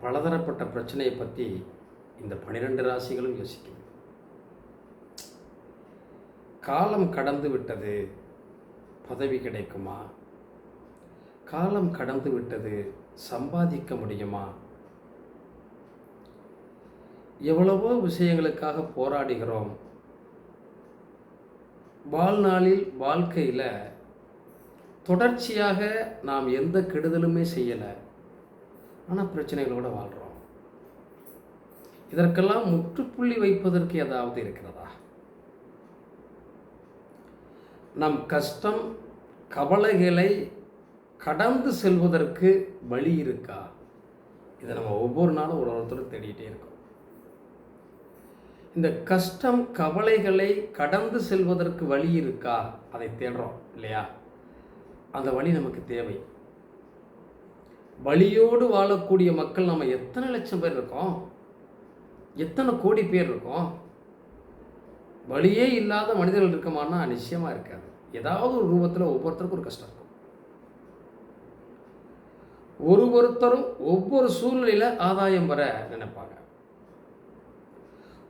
பலதரப்பட்ட பிரச்சனையை பற்றி இந்த பனிரெண்டு ராசிகளும் யோசிக்க காலம் கடந்து விட்டது பதவி கிடைக்குமா? காலம் கடந்து விட்டது சம்பாதிக்க முடியுமா? எவ்வளவோ விஷயங்களுக்காக போராடுகிறோம். வாழ்நாளில் வாழ்க்கையில் தொடர்ச்சியாக நாம் எந்த கெடுதலுமே செய்யலை. ஆனால் பிரச்சனைகளோடு வாழ்கிறோம் இதற்கெல்லாம் முற்றுப்புள்ளி வைப்பதற்கு ஏதாவது இருக்கிறதா? நம் கஷ்டம் கவலைகளை கடந்து செல்வதற்கு வழி இருக்கா? இதை நம்ம ஒவ்வொரு நாளும் ஒரு ஒருத்தரும் தேடிக்கிட்டே இருக்கோம். இந்த கஷ்டம் கவலைகளை கடந்து செல்வதற்கு வழி இருக்கா? அதை தேடுறோம் இல்லையா? அந்த வழி நமக்கு தேவை. வழியோடு வாழக்கூடிய மக்கள் நம்ம எத்தனை லட்சம் பேர் இருக்கோம்? எத்தனை கோடி பேர் இருக்கோம்? வழியே இல்லாத மனிதர்கள் இருக்கமானா நிச்சயமாக இருக்காது. ஏதாவது ஒரு ரூபத்தில் ஒவ்வொருத்தருக்கும் ஒரு கஷ்டம் இருக்கும். ஒரு ஒருத்தரும் ஒவ்வொரு சூழ்நிலையில் ஆதாயம் வர நினைப்பாங்க.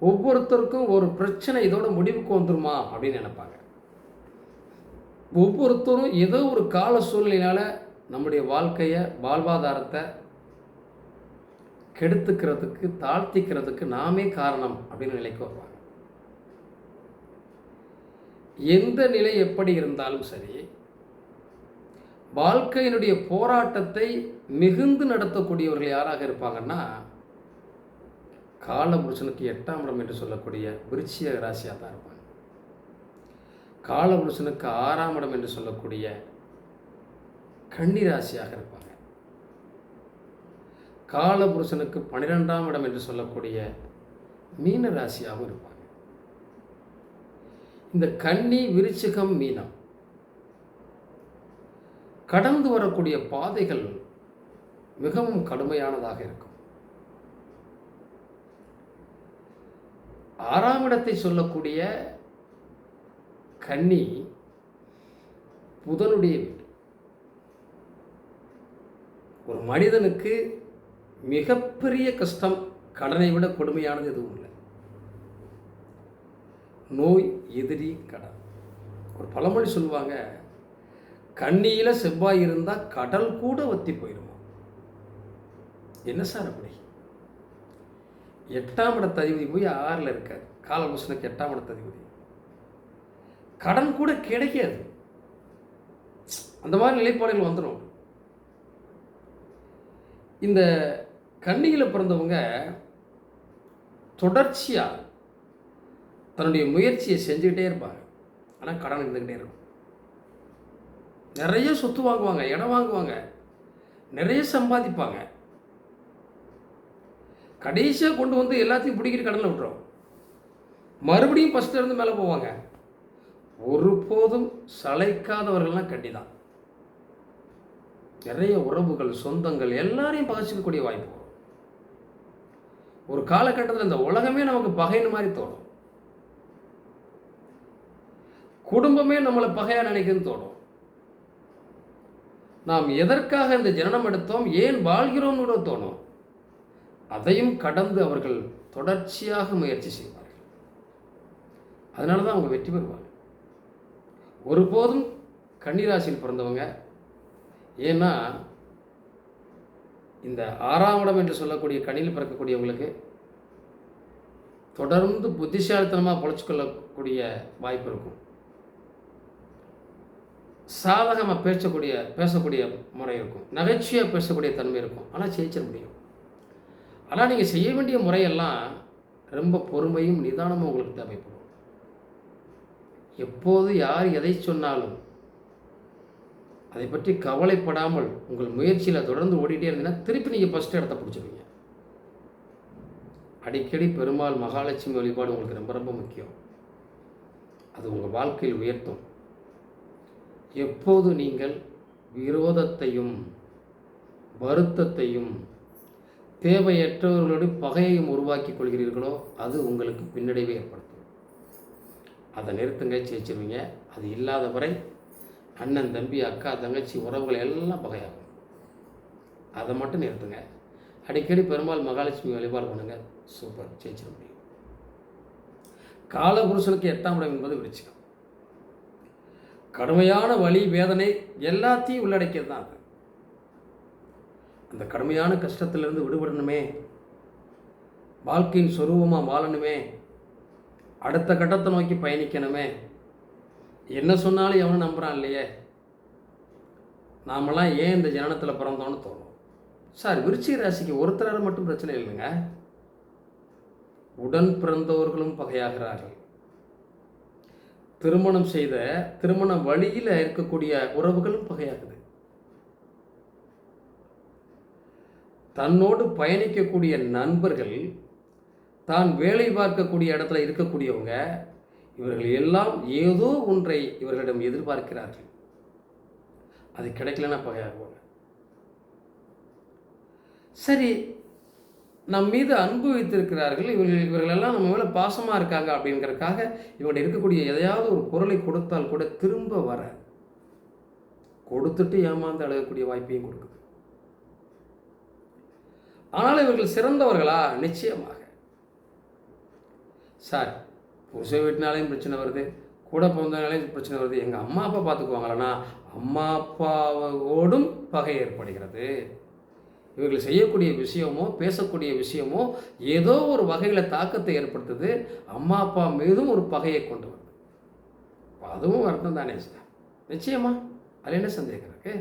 ஒவ்வொருத்தருக்கும் ஒரு பிரச்சனை இதோட முடிவுக்கு வந்துருமா அப்படின்னு நினைப்பாங்க. ஒவ்வொருத்தரும் ஏதோ ஒரு கால சூழ்நிலையால் நம்முடைய வாழ்க்கையை வாழ்வாதாரத்தை கெடுத்துக்கிறதுக்கு தாழ்த்திக்கிறதுக்கு நாமே காரணம் அப்படின்னு நிலைக்கு வருவாங்க. எந்த நிலை எப்படி இருந்தாலும் சரி வாழ்க்கையினுடைய போராட்டத்தை மிகுந்து நடத்தக்கூடியவர்கள் யாராக இருப்பாங்கன்னா காலபுருஷனுக்கு எட்டாம் இடம் என்று சொல்லக்கூடிய விருச்சிய ராசியாக தான் இருப்பாங்க. காலபுருஷனுக்கு ஆறாம் இடம் என்று சொல்லக்கூடிய கன்னி ராசியாக இருப்பாங்க. காலபுருஷனுக்கு பன்னிரெண்டாம் இடம் என்று சொல்லக்கூடிய மீன ராசியாகவும் இருப்பாங்க. இந்த கன்னி விருச்சிகம் மீனம் கடந்து வரக்கூடிய பாதைகள் மிகவும் கடுமையானதாக இருக்கும். ஆறாம் இடத்தை சொல்லக்கூடிய கன்னி புதனுடைய வீடு. ஒரு மனிதனுக்கு மிகப்பெரிய கஷ்டம் கடனை விட கொடுமையானது எதுவும் இல்லை. நோய் எதிரி கடன். ஒரு பழமொழி சொல்லுவாங்க கண்ணியில் செவ்வாய் இருந்தால் கடல் கூட வத்தி போயிடுமா என்ன சார் அப்படி? எட்டாம் இடத்த அதிபதி போய் ஆறில் இருக்காது காலபுஷனுக்கு எட்டாம் இடத்த அதிபதி. கடன் கூட கிடைக்காது. அந்த மாதிரி நிலைப்பாடுகள் வந்துடும் இந்த கன்னியில் பிறந்தவங்க தொடர்ச்சியாக தன்னுடைய முயற்சியை செஞ்சுக்கிட்டே இருப்பாங்க. ஆனால் கடன் இருந்துக்கிட்டே இருக்கும். நிறைய சொத்து வாங்குவாங்க இடம் வாங்குவாங்க. நிறைய சம்பாதிப்பாங்க. கடைசியாக கொண்டு வந்து எல்லாத்தையும் பிடிக்கிட்டு கடனில் விட்டுரும். மறுபடியும் ஃபஸ்ட்டில் இருந்து மேலே போவாங்க. ஒருபோதும் சளைக்காதவர்கள்லாம் கண்டி தான் நிறைய உறவுகள் சொந்தங்கள் எல்லாரையும் பகச்சிக்கக்கூடிய வாய்ப்பு. வரும் ஒரு காலகட்டத்தில் இந்த உலகமே நமக்கு பகைன்னு மாதிரி தோணும். குடும்பமே நம்மளை பகையாக நினைக்குதுன்னு தோணும். நாம் எதற்காக இந்த ஜனனம் எடுத்தோம் ஏன் வாழ்கிறோம்னு கூட தோணும். அதையும் கடந்து அவர்கள் தொடர்ச்சியாக முயற்சி செய்வார்கள். அதனால தான் அவங்க வெற்றி பெறுவாங்க ஒருபோதும் கன்னிராசியில் பிறந்தவங்க ஏன்னா இந்த ஆறாம் இடம் என்று சொல்லக்கூடிய கணியில் பிறக்கக்கூடியவங்களுக்கு தொடர்ந்து புத்திசாலித்தனமாக பொழைச்சிக்கொள்ளக்கூடிய வாய்ப்பு இருக்கும். சாதகமாக பேசக்கூடிய பேசக்கூடிய முறை இருக்கும். நகைச்சுவையாக பேசக்கூடிய தன்மை இருக்கும். ஆனால் ஜெயிச்சிட முடியும். ஆனால் நீங்கள் செய்ய வேண்டிய முறையெல்லாம் ரொம்ப பொறுமையும் நிதானமும் உங்களுக்கு தேவைப்படும். எப்போது யார் எதை சொன்னாலும் அதை பற்றி கவலைப்படாமல் உங்கள் முயற்சியில் தொடர்ந்து ஓடிட்டே இருந்தீங்கன்னா திருப்பி நீங்கள் ஃபஸ்ட்டு இடத்த பிடிச்சிருவீங்க. அடிக்கடி பெருமாள் மகாலட்சுமி வழிபாடு உங்களுக்கு ரொம்ப ரொம்ப முக்கியம். அது உங்கள் வாழ்க்கையில் உயர்த்தும். எப்போது நீங்கள் விரோதத்தையும் வருத்தத்தையும் தேவையற்றவர்களோடு பகையையும் உருவாக்கி கொள்கிறீர்களோ அது உங்களுக்கு பின்னடைவை ஏற்படுத்தும். அதை நிறுத்துங்க ஜெயிச்சிருவீங்க. அது இல்லாத வரை அண்ணன் தம்பி அக்கா தங்கச்சி உறவுகள் எல்லாம் பகையாகும் அதை மட்டும் நிறுத்துங்க. அடிக்கடி பெருமாள் மகாலட்சுமி வழிபாடு பண்ணுங்க. சூப்பர். ஜெயிச்சிட முடியும். காலபுருஷனுக்கு எட்டாம் இடம் என்பது விருச்சிகம். கடுமையான வழி வேதனை எல்லாத்தையும் உள்ளடக்கியது தான் அது. அந்த கடுமையான கஷ்டத்திலிருந்து விடுபடணுமே. வாழ்க்கையின் சொரூபமாக வாழணுமே. அடுத்த கட்டத்தை நோக்கி பயணிக்கணுமே. என்ன சொன்னாலும் எவனும் நம்புகிறான் இல்லையே? நாமெல்லாம் ஏன் இந்த ஜனனத்தில் பிறந்தோன்னு தோணும். சார் விருச்சிக ராசிக்கு ஒருத்தரால் மட்டும் பிரச்சனை இல்லைங்க. உடன் பிறந்தவர்களும் பகையாகிறார்கள். திருமணம் செய்த திருமண வழியில் இருக்கக்கூடிய உறவுகளும் பகையாகுது. தன்னோடு பயணிக்கக்கூடிய நண்பர்கள் தான் வேலை பார்க்கக்கூடிய இடத்துல இருக்கக்கூடியவங்க இவர்கள் எல்லாம் ஏதோ ஒன்றை இவர்களிடம் எதிர்பார்க்கிறார்கள். அது கிடைக்கலன்னா பகையாகுவாங்க சரி நம் மீது அன்பு வைத்திருக்கிறார்கள். இவர்கள் இவர்களெல்லாம் நம்ம மேலே பாசமாக இருக்காங்க அப்படிங்கிறக்காக இவங்கள்ட்ட இருக்கக்கூடிய எதையாவது ஒரு பொருளை கொடுத்தால் கூட திரும்ப வர கொடுத்துட்டு ஏமாந்து அழகக்கூடிய வாய்ப்பையும் கொடுக்குது. ஆனால் இவர்கள் சிறந்தவர்களா? நிச்சயமாக. சார் புருஷ வீட்டினாலையும் பிரச்சனை வருது கூட பிறந்தனாலையும் பிரச்சனை வருது. எங்கள் அம்மா அப்பா பார்த்துக்குவாங்களா அம்மா அப்பாவோடும் பகை ஏற்படுகிறது. இவர்கள் செய்யக்கூடிய விஷயமோ பேசக்கூடிய விஷயமோ ஏதோ ஒரு வகையில் தாக்கத்தை ஏற்படுத்துது. அம்மா அப்பா மீதும் ஒரு பகையை கொண்டு வருது. அதுவும் அர்த்தம் தானே சார் நிச்சயமா? அது என்ன சந்தேகம் இருக்கு?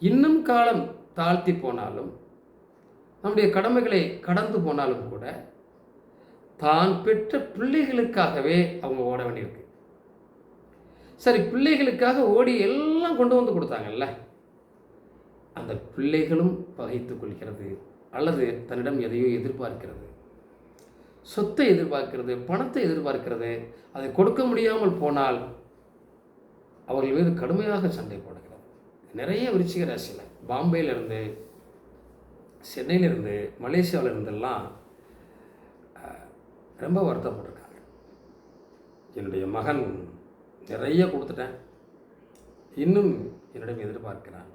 இன்னும் காலம் தாழ்த்தி போனாலும் நம்முடைய கடமைகளை கடந்து போனாலும் கூட தான் பெற்ற பிள்ளைகளுக்காகவே அவங்க ஓட வேண்டியிருக்கு. சரி பிள்ளைகளுக்காக ஓடி எல்லாம் கொண்டு வந்து கொடுத்தாங்கல்ல? அந்த பிள்ளைகளும் பகைத்து கொள்கிறது அல்லது தன்னிடம் எதையோ எதிர்பார்க்கிறது. சொத்தை எதிர்பார்க்கிறது பணத்தை எதிர்பார்க்கிறது அதை கொடுக்க முடியாமல் போனால் அவர்கள் மீது கடுமையாக சண்டை போடுகிறது. நிறைய விருச்சிக ராசியில் பாம்பேயிலிருந்து சென்னையிலிருந்து மலேசியாவிலிருந்தெல்லாம் ரொம்ப வருத்தப்பட்டிருக்காங்க. என்னுடைய மகன் நிறைய கொடுத்துட்டேன். இன்னும் என்னிடம் எதிர்பார்க்கிறான்.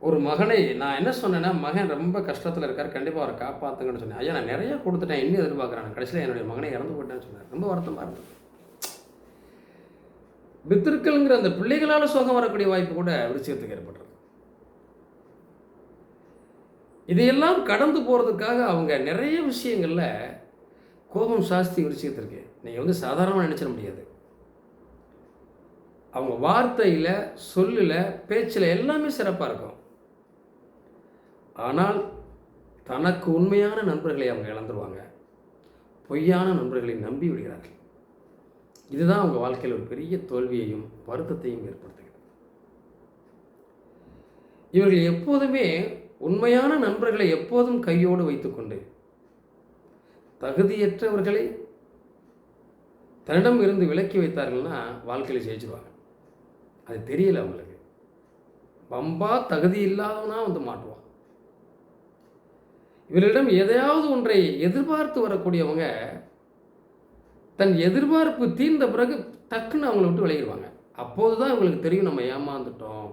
ஒரு மகனை நான் என்ன சொன்னேன்னா மகன் ரொம்ப கஷ்டத்தில் இருக்கார் கண்டிப்பாக அவரை காப்பாற்றுங்கன்னு சொன்னேன். ஐயா நான் நிறைய கொடுத்துட்டேன் இன்னும் எதிர்பார்க்குறேன். கடைசியில் என்னுடைய மகனை இறந்து போயிட்டேன்னு சொன்னார். ரொம்ப வருத்தமாக இருந்தது. பித்திருக்கள்ங்கிற அந்த பிள்ளைகளால் சோகம் வரக்கூடிய வாய்ப்பு கூட விருச்சிகத்துக்கு ஏற்பட்டுருக்கு. இதையெல்லாம் கடந்து போகிறதுக்காக அவங்க நிறைய விஷயங்களில் கோபம் சாஸ்தி விருச்சிகத்திற்கு நீங்கள் வந்து சாதாரணமாக நினச்சிட முடியாது. அவங்க வார்த்தையில் சொல்லில் பேச்சில் எல்லாமே சிறப்பாக இருக்கும். ஆனால் தனக்கு உண்மையான நண்பர்களை அவங்க இழந்துருவாங்க. பொய்யான நண்பர்களை நம்பி விடுகிறார்கள். இதுதான் அவங்க வாழ்க்கையில் ஒரு பெரிய தோல்வியையும் வருத்தத்தையும் ஏற்படுத்துகிறது. இவர்கள் எப்போதுமே உண்மையான நண்பர்களை எப்போதும் கையோடு வைத்துக்கொண்டு தகுதியற்றவர்களை தன்னிடம் இருந்து விலக்கி வைத்தார்கள்னா வாழ்க்கையில் ஜெயிச்சிருவாங்க. அது தெரியல அவங்களுக்கு. பம்பா தகுதி இல்லாதவனா வந்து மாட்டுவான். இவர்களிடம் எதையாவது ஒன்றை எதிர்பார்த்து வரக்கூடியவங்க தன் எதிர்பார்ப்பு தீர்ந்த பிறகு டக்குன்னு அவங்கள விட்டு விளையிடுவாங்க அப்போது தான் இவங்களுக்கு தெரியும் நம்ம ஏமாந்துட்டோம்.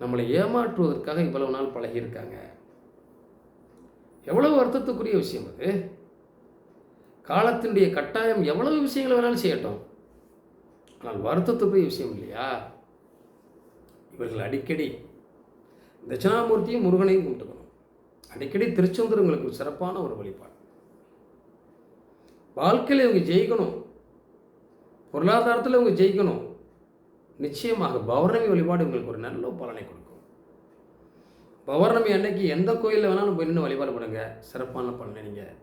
நம்மளை ஏமாற்றுவதற்காக இவ்வளவு நாள் பழகியிருக்காங்க. எவ்வளவு வருத்தத்துக்குரிய விஷயம் அது. காலத்தினுடைய கட்டாயம் எவ்வளவு விஷயங்களை வேணாலும் செய்யட்டும். ஆனால் வருத்தத்துக்குரிய விஷயம் இல்லையா? இவர்கள் அடிக்கடி தட்சிணாமூர்த்தியும் முருகனையும் கும்பிட்டுக்கணும். அடிக்கடி திருச்செந்தூர் உங்களுக்கு சிறப்பான ஒரு வழிபாடு. வாழ்க்கையில் இவங்க ஜெயிக்கணும். பொருளாதாரத்தில் இவங்க ஜெயிக்கணும். நிச்சயமாக பௌர்ணமி வழிபாடு உங்களுக்கு ஒரு நல்ல பலனை கொடுக்கும். பௌர்ணமி அன்னைக்கு எந்த கோயிலில் வேணாலும் போய் நின்று வழிபாடு பண்ணுங்க. சிறப்பான பலனை நீங்கள்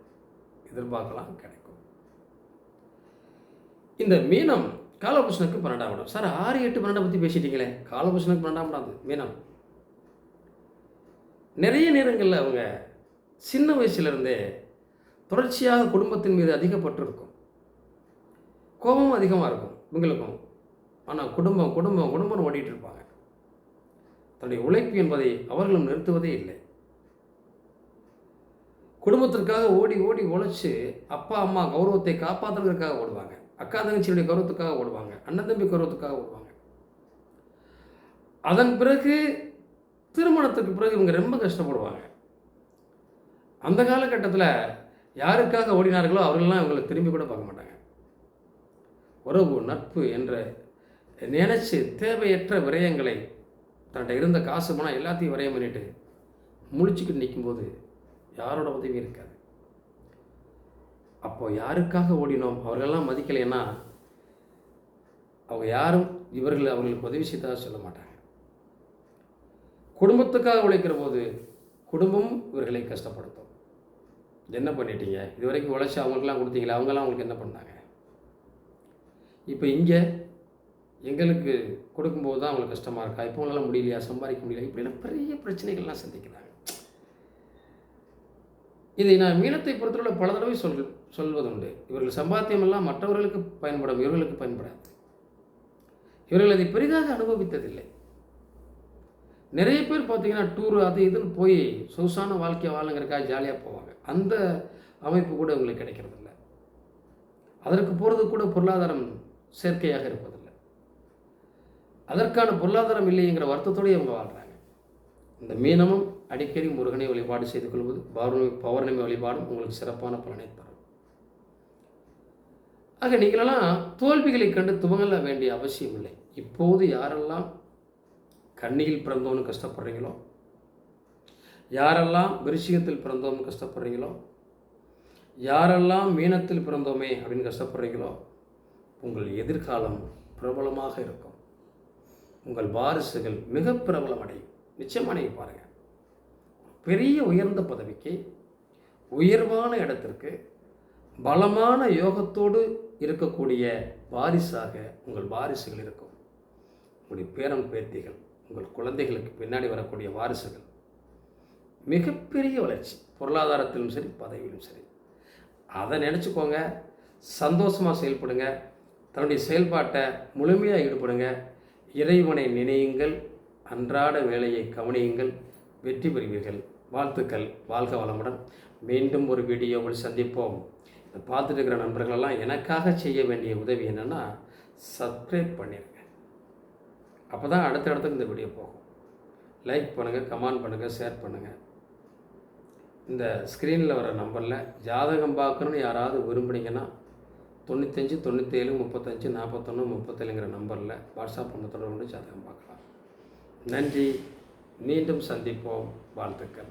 எதிர்பார்க்கலாம் கிடைக்கும். இந்த மீனம் காலபுருஷனுக்கு பன்னெண்டாம் இடம். சார் ஆறு எட்டு பன்னெண்டை பற்றி பேசிட்டீங்களே. காலபுருஷனுக்கு பன்னெண்டாம் இடம் மீனம். நிறைய நேரங்களில் அவங்க சின்ன வயசுலேருந்தே தொடர்ச்சியாக குடும்பத்தின் மீது அதிக இருக்கும் கோபமும் அதிகமாக இருக்கும் இவங்களுக்கும். ஆனால் குடும்பம் குடும்பம் குடும்பம் ஓடிட்டு இருப்பாங்க. தன்னுடைய உழைப்பு என்பதை அவர்களும் நிறுத்துவதே இல்லை. குடும்பத்திற்காக ஓடி ஓடி உழைச்சி அப்பா அம்மா கௌரவத்தை காப்பாற்றுறதுக்காக ஓடுவாங்க. அக்கா தங்கச்சியுடைய கௌரவத்துக்காக ஓடுவாங்க. அண்ணன் தம்பி கௌரவத்துக்காக ஓடுவாங்க. அதன் பிறகு திருமணத்துக்கு பிறகு இவங்க ரொம்ப கஷ்டப்படுவாங்க. அந்த காலகட்டத்தில் யாருக்காக ஓடினார்களோ அவர்கள்லாம் இவங்களை திரும்பி கூட பார்க்க மாட்டாங்க. உறவு நட்பு என்ற நினச்சி தேவையற்ற விரயங்களை தன்கிட்ட இருந்த காசு பணம் எல்லாத்தையும் விரயம் பண்ணிட்டு முழிச்சுக்கிட்டு நிற்கும்போது யாரோட உதவியும் இருக்காது. அப்போ யாருக்காக ஓடினோம்? அவர்களெல்லாம் மதிக்கலைன்னா அவங்க யாரும் இவர்கள் அவர்களுக்கு உதவி செய்ததாக சொல்ல மாட்டாங்க. குடும்பத்துக்காக உழைக்கிற போது குடும்பம் இவர்களை கஷ்டப்படுத்தும். என்ன பண்ணிட்டீங்க? இது வரைக்கும் உழைச்சி அவங்களுக்கெல்லாம் கொடுத்தீங்களே அவங்கெல்லாம் அவங்களுக்கு என்ன பண்ணாங்க? இப்போ இங்கே எங்களுக்கு கொடுக்கும்போது தான் அவங்களுக்கு கஷ்டமாக இருக்கா? இப்போ உங்களால் முடியலையா? சம்பாதிக்க முடியல இப்படிலாம் பெரிய பிரச்சனைகள்லாம் சந்திக்கிறாங்க. இதை நான் மீனத்தை பொறுத்தவரை பல தடவை சொல் சொல்வதுண்டு. இவர்கள் சம்பாத்தியமெல்லாம் மற்றவர்களுக்கு பயன்படும் இவர்களுக்கு பயன்படாது. இவர்கள் அதை பெரிதாக அனுபவித்ததில்லை. நிறைய பேர் பார்த்தீங்கன்னா டூர் அது இதுன்னு போய் சொகுசான வாழ்க்கையை வாழுங்கிறக்காக ஜாலியாக போவாங்க. அந்த அமைப்பு கூட உங்களுக்கு கிடைக்கிறதில்ல. அதற்கு போகிறது கூட பொருளாதாரம் சேர்க்கையாக இருப்பது. அதற்கான பொருளாதாரம் இல்லைங்கிற வருத்தத்தோடு அவங்க வாழ்கிறாங்க இந்த மீனமும் அடிக்கடி முருகனை வழிபாடு செய்து கொள்வது பௌர்ணமி பௌர்ணமி வழிபாடும் உங்களுக்கு சிறப்பான பலனை தரும். ஆக நீங்களெல்லாம் தோல்விகளை கண்டு துவங்கல வேண்டிய அவசியம் இல்லை. இப்போது யாரெல்லாம் கண்ணியில் பிறந்தோன்னு கஷ்டப்படுறீங்களோ யாரெல்லாம் விருச்சிகத்தில் பிறந்தோம்னு கஷ்டப்படுறீங்களோ யாரெல்லாம் மீனத்தில் பிறந்தோமே அப்படின்னு கஷ்டப்படுறீங்களோ உங்கள் எதிர்காலம் பிரபலமாக இருக்கும். உங்கள் வாரிசுகள் மிக பிரபலம் அடையும் நிச்சயமாக நீங்கள் பாருங்கள் பெரிய உயர்ந்த பதவிக்கு உயர்வான இடத்திற்கு பலமான யோகத்தோடு இருக்கக்கூடிய வாரிசாக உங்கள் வாரிசுகள் இருக்கும். உங்களுடைய பேரன் பேத்திகள் உங்கள் குழந்தைகளுக்கு பின்னாடி வரக்கூடிய வாரிசுகள். மிகப்பெரிய வளர்ச்சி. பொருளாதாரத்திலும் சரி பதவியிலும் சரி. அதை நினச்சிக்கோங்க. சந்தோஷமாக செயல்படுங்க. தன்னுடைய செயல்பாட்டை முழுமையாக ஈடுபடுங்க. இறைவனை நினையுங்கள் அன்றாட வேலையை கவனியுங்கள் வெற்றி பெறுவீர்கள். வாழ்த்துக்கள் வாழ்க வளமுடன். மீண்டும் ஒரு வீடியோவில் சந்திப்போம். இதை பார்த்துட்டு இருக்கிற நண்பர்களெல்லாம் எனக்காக செய்ய வேண்டிய உதவி என்னென்னா சப்ஸ்கிரைப் பண்ணிடுங்க அப்போ தான் அடுத்த இடத்துக்கு இந்த வீடியோ போகும். லைக் பண்ணுங்கள் கமெண்ட் பண்ணுங்கள் ஷேர் பண்ணுங்கள் இந்த ஸ்க்ரீனில் வர நம்பரில் ஜாதகம் பார்க்கணுன்னு யாராவது விரும்புனீங்கன்னா தொண்ணூத்தஞ்சு தொண்ணூற்றேழு முப்பத்தஞ்சு நாற்பத்தொன்று முப்பத்தேழுங்கிற நம்பரில் வாட்ஸ்அப் பண்ண தொடர்பு கொண்டு ஜாதகம் பார்க்கலாம். நன்றி. மீண்டும் சந்திப்போம். வாழ்த்துக்கள்.